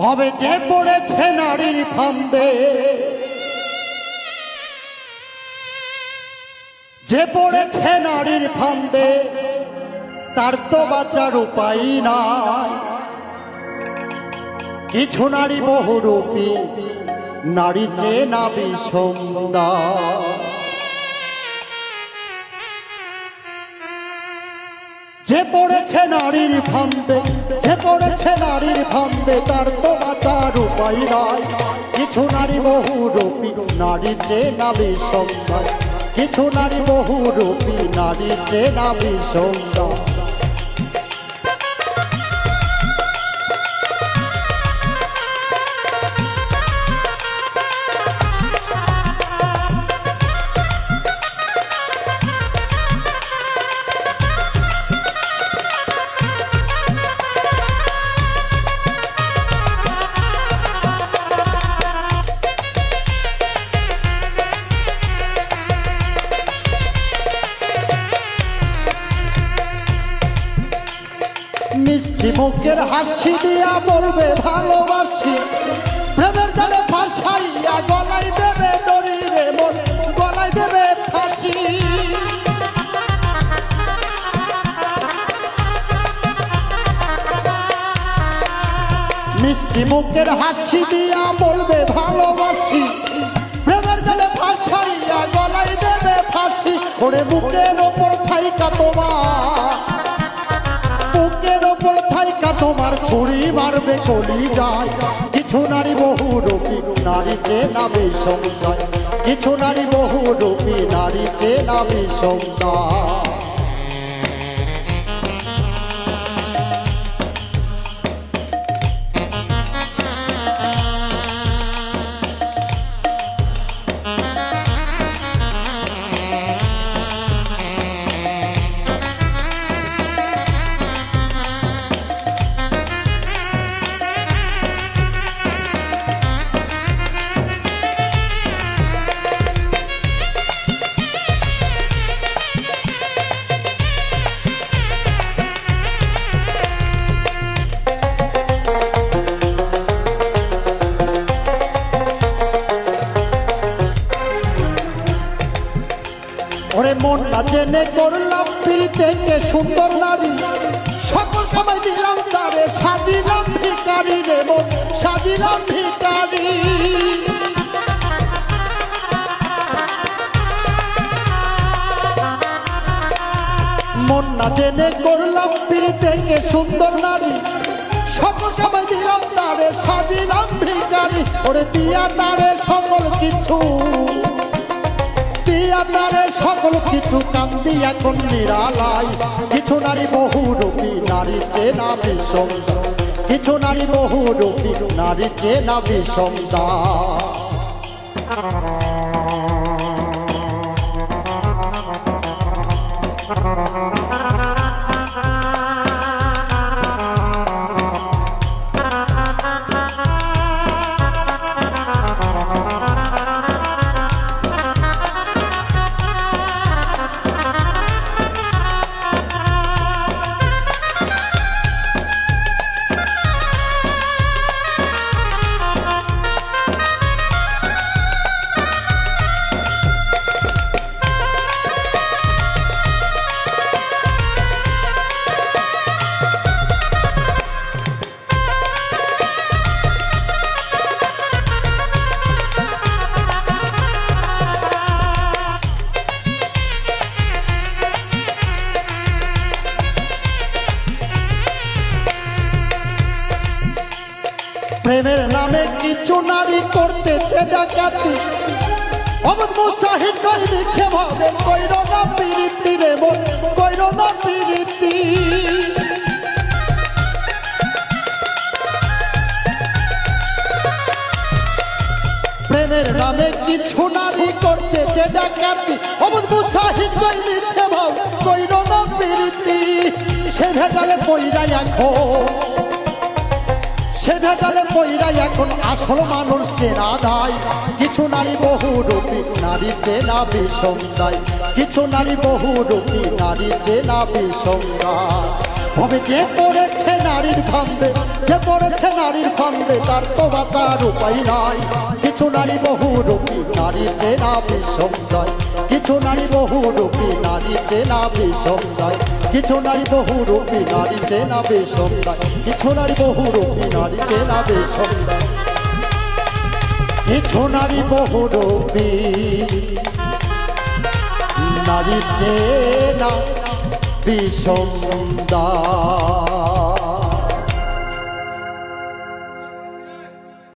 ভবে যে পড়েছে নারীর ফান্দে যে পড়েছে নারীর ফান্দে তার তো বাঁচার উপায় নাই। কিছু নারী বহুরূপী, নারী চেনা বিষন্দর যে পড়েছে নারীর ফান্দে যে পড়েছে নারীর ফান্দে তার তো বাঁচার উপায় নাই। কিছু নারী বহুরূপী নারী চেনা বিষন্দর কিছু নারী বহুরূপী নারী চেনা বিষন্দর মিষ্টি মুখের হাসি দিয়া বলবে ভালোবাসি। প্রেমের জালে ফাঁসাইয়া গলায় দেবে দড়ি রে মন দেবে ফাঁসি। মিষ্টি মুখের হাসি দিয়া বলবে ভালোবাসি। প্রেমের জালে ফাঁসাইয়া গলায় দেবে ফাঁসি। ওরে বুকের ওপর থাইকা তোমার। ছুরি মারবে কলি যায় কিছু নারী বহু রূপী, নারী চেনাবে সংসার কিছু নারী বহু রূপী, নারী চেনাবে সংসার ওরে মন না জেনে করলাম থেকে সুন্দর নারী। সকল সময় দিলাম তারে, সাজিলাম ভিকারি রে মন, সাজিলাম ভিকারি মন না জেনে করলাম থেকে সুন্দর নারী। সকল সময় দিলাম তারে, সাজিলাম ভিকারি ওরে দিয়া তারে সকল কিছু। তারে সকল কিছু কান্দি এখন নিরালাই কিছু নারী বহু রূপী, নারী চেনা বিষম। কিছু নারী বহু রূপী, নারী চেনা বিষম প্রেমের নামে কিছু নারী করতেছে ডাকাতি। অমন মুসাহিদ কই দিচ্ছে ভাবে, কইর না পিরিতি রে মন, কইর না পিরিতি। প্রেমের নামে কিছু নারী করতেছে ডাকাতি। অমন মুসাহিদ কই দিচ্ছে ভাব, কইর না পিরিতি। সে ভেজালে পইরা এখন সে ভেজালে এখন আসল মানুষ চেনা দায়। কিছু নারী বহু রূপী, নারী চেনা বিষঙ্গায় কিছু নারী বহু রূপী, নারী চেনা বিষঙ্গায় ভবে যে পড়েছে নারীর ফান্দে যে পড়েছে নারীর ফান্দে তার তো বাঁচার উপায় নাই। কিছু নারী বহু রূপী, নারী চেনা বিষম যায় কিছু নারী বহু রূপী, নারী চেনা বিষম যায় কিছু নারী বহু রূপী নারী চেনা বেসন্দায় কিছু নারী বহু রূপী নারী চেনা বেসন্দায় কিছু নারী বহু রূপী নারী চেনা বিষম যায়